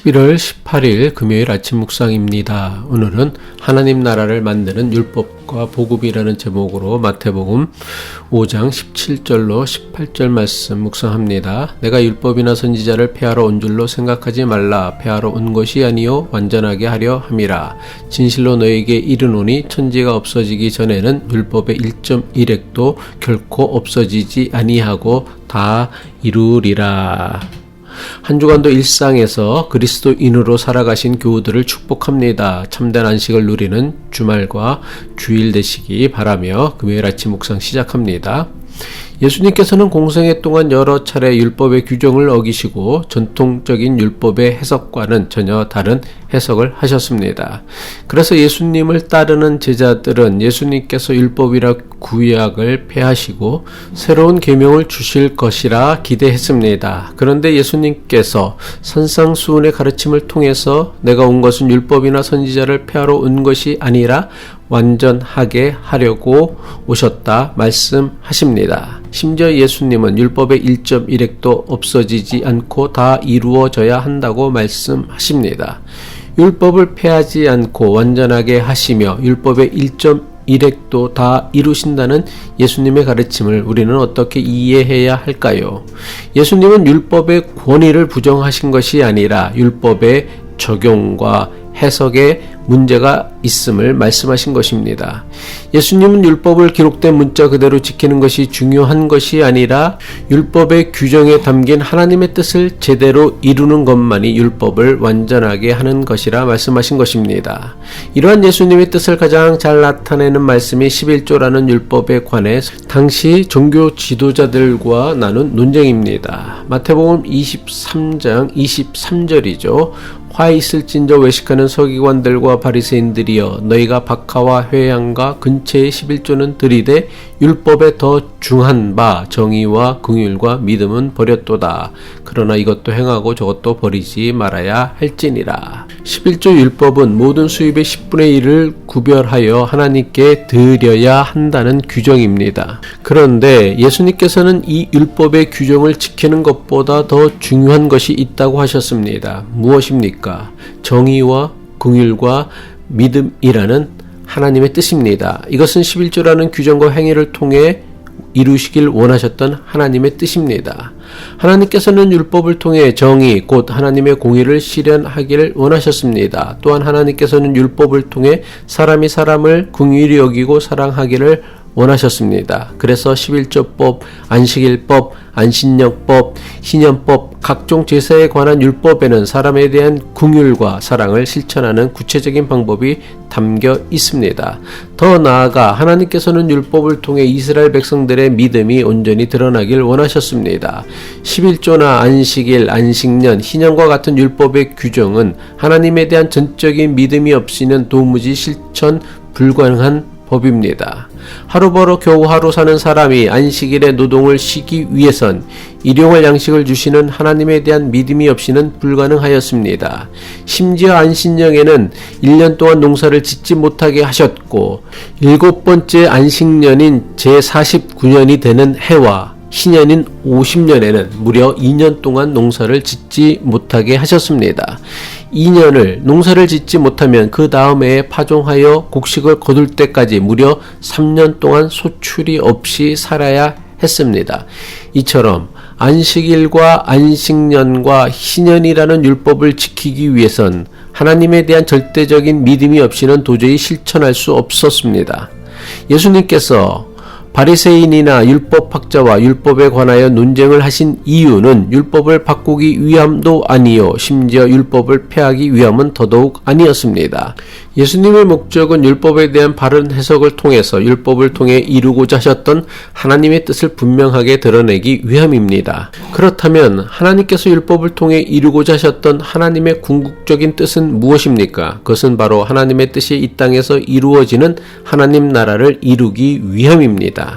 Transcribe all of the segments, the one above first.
11월 18일 금요일 아침 묵상입니다. 오늘은 하나님 나라를 만드는 율법과 보급이라는 제목으로 마태복음 5장 17절로 18절 말씀 묵상합니다. 내가 율법이나 선지자를 폐하러 온 줄로 생각하지 말라. 폐하러 온 것이 아니요 완전하게 하려 함이라. 진실로 너에게 이르노니 천지가 없어지기 전에는 율법의 1.1핵도 결코 없어지지 아니하고 다 이루리라. 한 주간도 일상에서 그리스도인으로 살아가신 교우들을 축복합니다. 참된 안식을 누리는 주말과 주일 되시기 바라며 금요일 아침 묵상 시작합니다. 예수님께서는 공생애 동안 여러 차례 율법의 규정을 어기시고 전통적인 율법의 해석과는 전혀 다른 해석을 하셨습니다. 그래서 예수님을 따르는 제자들은 예수님께서 율법이라 구약을 폐하시고 새로운 계명을 주실 것이라 기대했습니다. 그런데 예수님께서 선상수훈의 가르침을 통해서 내가 온 것은 율법이나 선지자를 폐하러 온 것이 아니라 완전하게 하려고 오셨다 말씀하십니다. 심지어 예수님은 율법의 1.1핵도 없어지지 않고 다 이루어져야 한다고 말씀하십니다. 율법을 폐하지 않고 완전하게 하시며 율법의 1.1핵도 다 이루신다는 예수님의 가르침을 우리는 어떻게 이해해야 할까요? 예수님은 율법의 권위를 부정하신 것이 아니라 율법의 적용과 해석에 문제가 있음을 말씀하신 것입니다. 예수님은 율법을 기록된 문자 그대로 지키는 것이 중요한 것이 아니라 율법의 규정에 담긴 하나님의 뜻을 제대로 이루는 것만이 율법을 완전하게 하는 것이라 말씀하신 것입니다. 이러한 예수님의 뜻을 가장 잘 나타내는 말씀이 11조라는 율법에 관해 당시 종교 지도자들과 나눈 논쟁입니다. 마태복음 23장 23절이죠. 화 있을진저 외식하는 서기관들과 바리새인들이여 너희가 박하와 회양과 근처의 11조는 들이되 율법에 더 중한 바 정의와 긍휼과 믿음은 버렸도다. 그러나 이것도 행하고 저것도 버리지 말아야 할지니라. 11조 율법은 모든 수입의 10분의 1을 구별하여 하나님께 드려야 한다는 규정입니다. 그런데 예수님께서는 이 율법의 규정을 지키는 것보다 더 중요한 것이 있다고 하셨습니다. 무엇입니까? 정의와 긍휼과 믿음이라는 하나님의 뜻입니다. 이것은 11조라는 규정과 행위를 통해 이루시길 원하셨던 하나님의 뜻입니다. 하나님께서는 율법을 통해 정의, 곧 하나님의 공의를 실현하기를 원하셨습니다. 또한 하나님께서는 율법을 통해 사람이 사람을 궁휼히 여기고 사랑하기를 원하셨습니다. 그래서 11조법, 안식일법, 안신령법, 희년법, 각종 제사에 관한 율법에는 사람에 대한 궁율과 사랑을 실천하는 구체적인 방법이 담겨 있습니다. 더 나아가 하나님께서는 율법을 통해 이스라엘 백성들의 믿음이 온전히 드러나길 원하셨습니다. 11조나 안식일, 안식년, 희년과 같은 율법의 규정은 하나님에 대한 전적인 믿음이 없이는 도무지 실천 불가능한 법입니다. 하루 벌어 겨우 하루 사는 사람이 안식일에 노동을 쉬기 위해선 일용할 양식을 주시는 하나님에 대한 믿음이 없이는 불가능하였습니다. 심지어 안신령에는 1년 동안 농사를 짓지 못하게 하셨고 일곱 번째 안식년인 제49년이 되는 해와 신년인 50년에는 무려 2년 동안 농사를 짓지 못하게 하셨습니다. 2년을 농사를 짓지 못하면 그 다음 해에 파종하여 곡식을 거둘 때까지 무려 3년 동안 소출이 없이 살아야 했습니다. 이처럼 안식일과 안식년과 희년이라는 율법을 지키기 위해선 하나님에 대한 절대적인 믿음이 없이는 도저히 실천할 수 없었습니다. 예수님께서 바리새인이나 율법학자와 율법에 관하여 논쟁을 하신 이유는 율법을 바꾸기 위함도 아니요 심지어 율법을 폐하기 위함은 더더욱 아니었습니다. 예수님의 목적은 율법에 대한 바른 해석을 통해서 율법을 통해 이루고자 하셨던 하나님의 뜻을 분명하게 드러내기 위함입니다. 그렇다면 하나님께서 율법을 통해 이루고자 하셨던 하나님의 궁극적인 뜻은 무엇입니까? 그것은 바로 하나님의 뜻이 이 땅에서 이루어지는 하나님 나라를 이루기 위함입니다.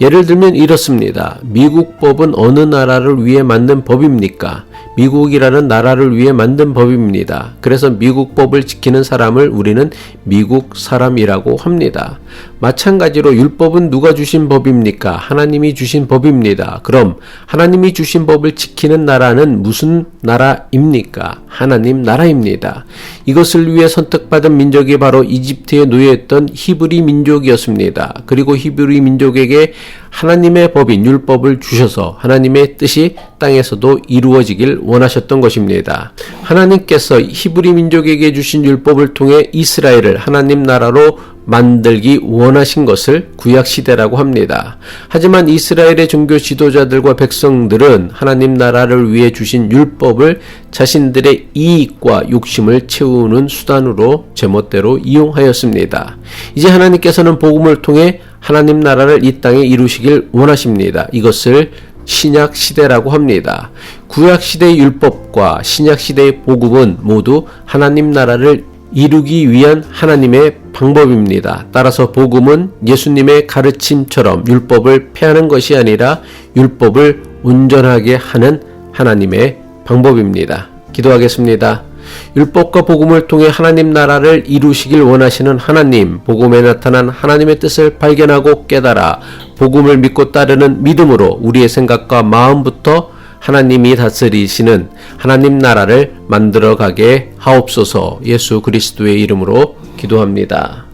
예를 들면 이렇습니다. 미국 법은 어느 나라를 위해 만든 법입니까? 미국이라는 나라를 위해 만든 법입니다. 그래서 미국 법을 지키는 사람을 우리는 미국 사람이라고 합니다. 마찬가지로 율법은 누가 주신 법입니까? 하나님이 주신 법입니다. 그럼 하나님이 주신 법을 지키는 나라는 무슨 나라입니까? 하나님 나라입니다. 이것을 위해 선택받은 민족이 바로 이집트에 노예했던 히브리 민족이었습니다. 그리고 히브리 민족에게 하나님의 법인 율법을 주셔서 하나님의 뜻이 땅에서도 이루어지길 원하셨던 것입니다. 하나님께서 히브리 민족에게 주신 율법을 통해 이스라엘을 하나님 나라로 만들기 원하신 것을 구약 시대라고 합니다. 하지만 이스라엘의 종교 지도자들과 백성들은 하나님 나라를 위해 주신 율법을 자신들의 이익과 욕심을 채우는 수단으로 제멋대로 이용하였습니다. 이제 하나님께서는 복음을 통해 하나님 나라를 이 땅에 이루시길 원하십니다. 이것을 신약 시대라고 합니다. 구약 시대의 율법과 신약 시대의 복음은 모두 하나님 나라를 이루기 위한 하나님의 방법입니다. 따라서 복음은 예수님의 가르침처럼 율법을 폐하는 것이 아니라 율법을 온전하게 하는 하나님의 방법입니다. 기도하겠습니다. 율법과 복음을 통해 하나님 나라를 이루시길 원하시는 하나님, 복음에 나타난 하나님의 뜻을 발견하고 깨달아 복음을 믿고 따르는 믿음으로 우리의 생각과 마음부터 하나님이 다스리시는 하나님 나라를 만들어 가게 하옵소서 예수 그리스도의 이름으로 기도합니다.